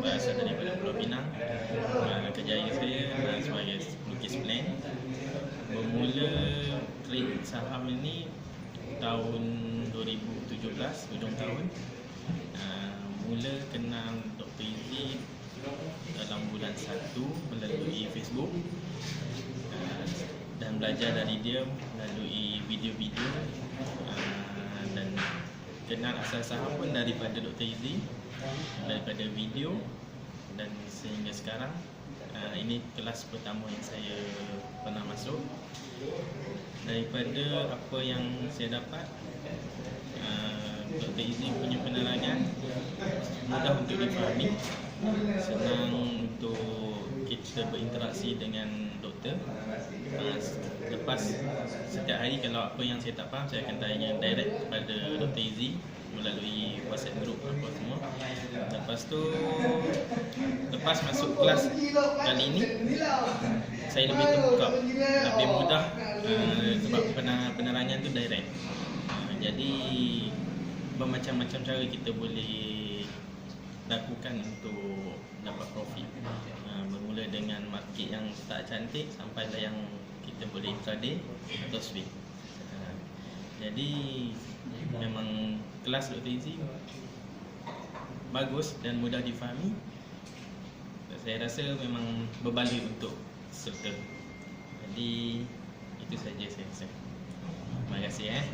berasal daripada Pulau Pinang. Uh, kerjaya saya uh, sebagai lukis plan. Bermula trade saham ini tahun 2017, hujung tahun. Uh, mula kenal Dr. Izzy dalam bulan 1 melalui Facebook uh, dan belajar dari dia melalui video-video kenal asal saham pun daripada Dr. Izzy daripada video dan sehingga sekarang uh, ini kelas pertama yang saya pernah masuk daripada apa yang saya dapat uh, Dr. Izzy punya penerangan mudah untuk difahami senang untuk kita berinteraksi dengan doktor uh, lepas setiap hari kalau apa yang saya tak faham saya akan tanya direct kepada Dr. Izzy melalui WhatsApp group apa semua lepas tu lepas masuk kelas kali ini saya lebih terbuka. Lebih mudah uh, sebab penerangan tu direct. Uh, jadi bermacam-macam cara kita boleh lakukan untuk dapat profit. Uh, bermula dengan market yang tak cantik sampailah yang kita boleh intraday atau swing. Jadi memang kelas Dr. Izzy bagus dan mudah difahami saya rasa memang berbalik untuk serta jadi itu saja saya rasa. Terima kasih eh